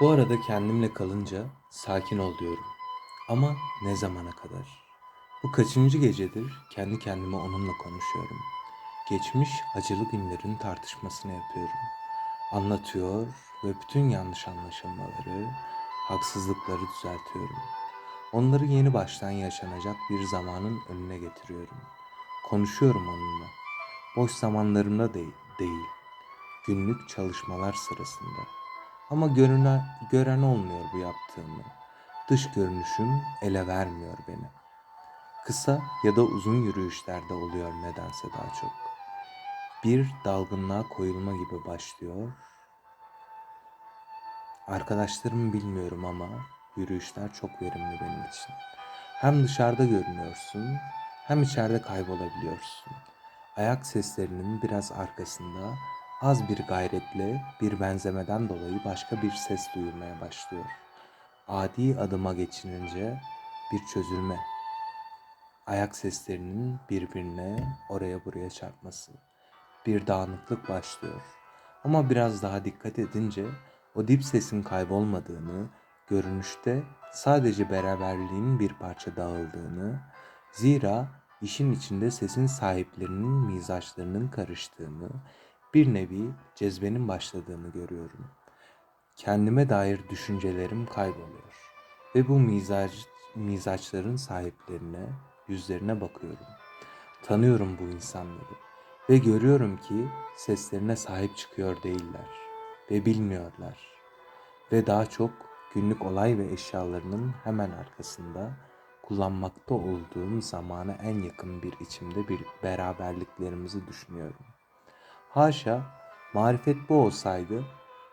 Bu arada kendimle kalınca sakin ol diyorum. Ama ne zamana kadar? Bu kaçıncı gecedir kendi kendime onunla konuşuyorum. Geçmiş acılı günlerin tartışmasını yapıyorum. Anlatıyor ve bütün yanlış anlaşılmaları, haksızlıkları düzeltiyorum. Onları yeni baştan yaşanacak bir zamanın önüne getiriyorum. Konuşuyorum onunla. Boş zamanlarımda değil, değil. Günlük çalışmalar sırasında. Ama görünen, gören olmuyor bu yaptığımı. Dış görünüşüm ele vermiyor beni. Kısa ya da uzun yürüyüşlerde oluyor nedense daha çok. Bir dalgınlığa koyulma gibi başlıyor. Arkadaşlarımı bilmiyorum ama yürüyüşler çok verimli benim için. Hem dışarıda görünüyorsun hem içeride kaybolabiliyorsun. Ayak seslerinin biraz arkasında az bir gayretle bir benzemeden dolayı başka bir ses duyulmaya başlıyor. Adi adıma geçilince bir çözülme. Ayak seslerinin birbirine oraya buraya çarpması. Bir dağınıklık başlıyor. Ama biraz daha dikkat edince o dip sesin kaybolmadığını, görünüşte sadece beraberliğin bir parça dağıldığını, zira işin içinde sesin sahiplerinin mizaçlarının karıştığını, bir nevi cezbenin başladığını görüyorum. Kendime dair düşüncelerim kayboluyor ve bu mizaç, mizaçların sahiplerine, yüzlerine bakıyorum. Tanıyorum bu insanları ve görüyorum ki seslerine sahip çıkıyor değiller ve bilmiyorlar. Ve daha çok günlük olay ve eşyalarının hemen arkasında kullanmakta olduğum zamana en yakın bir içimde bir beraberliklerimizi düşünüyorum. Haşa, marifet bu olsaydı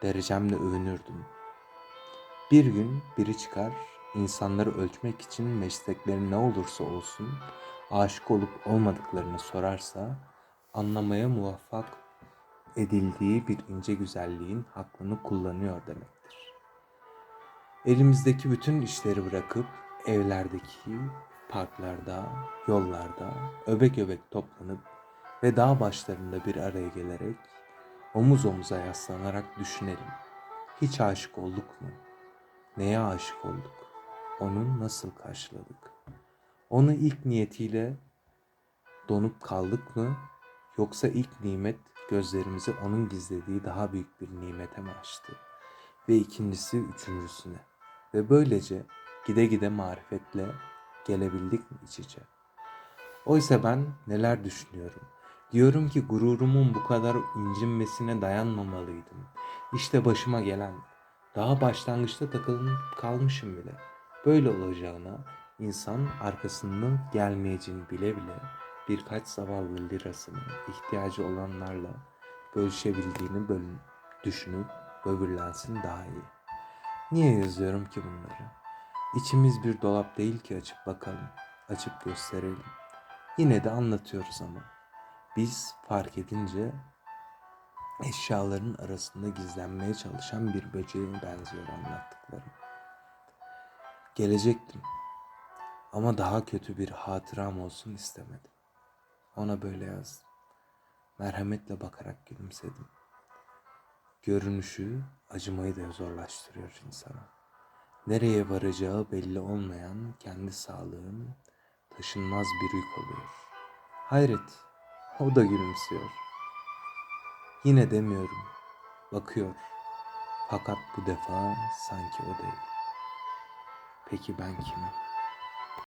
derecemle övünürdüm. Bir gün biri çıkar, insanları ölçmek için meslekleri ne olursa olsun aşık olup olmadıklarını sorarsa anlamaya muvaffak edildiği bir ince güzelliğin hakkını kullanıyor demektir. Elimizdeki bütün işleri bırakıp evlerdeki parklarda, yollarda öbek öbek toplanıp ve dağ başlarında bir araya gelerek omuz omuza yaslanarak düşünelim. Hiç aşık olduk mu? Neye aşık olduk? Onu nasıl karşıladık? Onu ilk niyetiyle donup kaldık mı? Yoksa ilk nimet gözlerimizi onun gizlediği daha büyük bir nimete mi açtı? Ve ikincisi üçüncüsüne. Ve böylece gide gide marifetle gelebildik mi iç içe? Oysa ben neler düşünüyorum? Diyorum ki gururumun bu kadar incinmesine dayanmamalıydım. İşte başıma gelen. Daha başlangıçta takılıp kalmışım bile. Böyle olacağına insan arkasından gelmeyeceğini bile bile birkaç zavallı lirasını ihtiyacı olanlarla bölüşebildiğini bölün, düşünüp böbürlensin daha iyi. Niye yazıyorum ki bunları? İçimiz bir dolap değil ki açıp bakalım, açıp gösterelim. Yine de anlatıyoruz ama. Biz fark edince eşyaların arasında gizlenmeye çalışan bir böceğe benziyor anlattıklarım. Gelecektim ama daha kötü bir hatıram olsun istemedim. Ona böyle yazdım. Merhametle bakarak gülümsedim. Görünüşü acımayı da zorlaştırıyor insana. Nereye varacağı belli olmayan kendi sağlığın taşınmaz bir yük oluyor. Hayret, o da gülümsüyor. Yine demiyorum, bakıyor. Fakat bu defa sanki o değil. Peki ben kimim?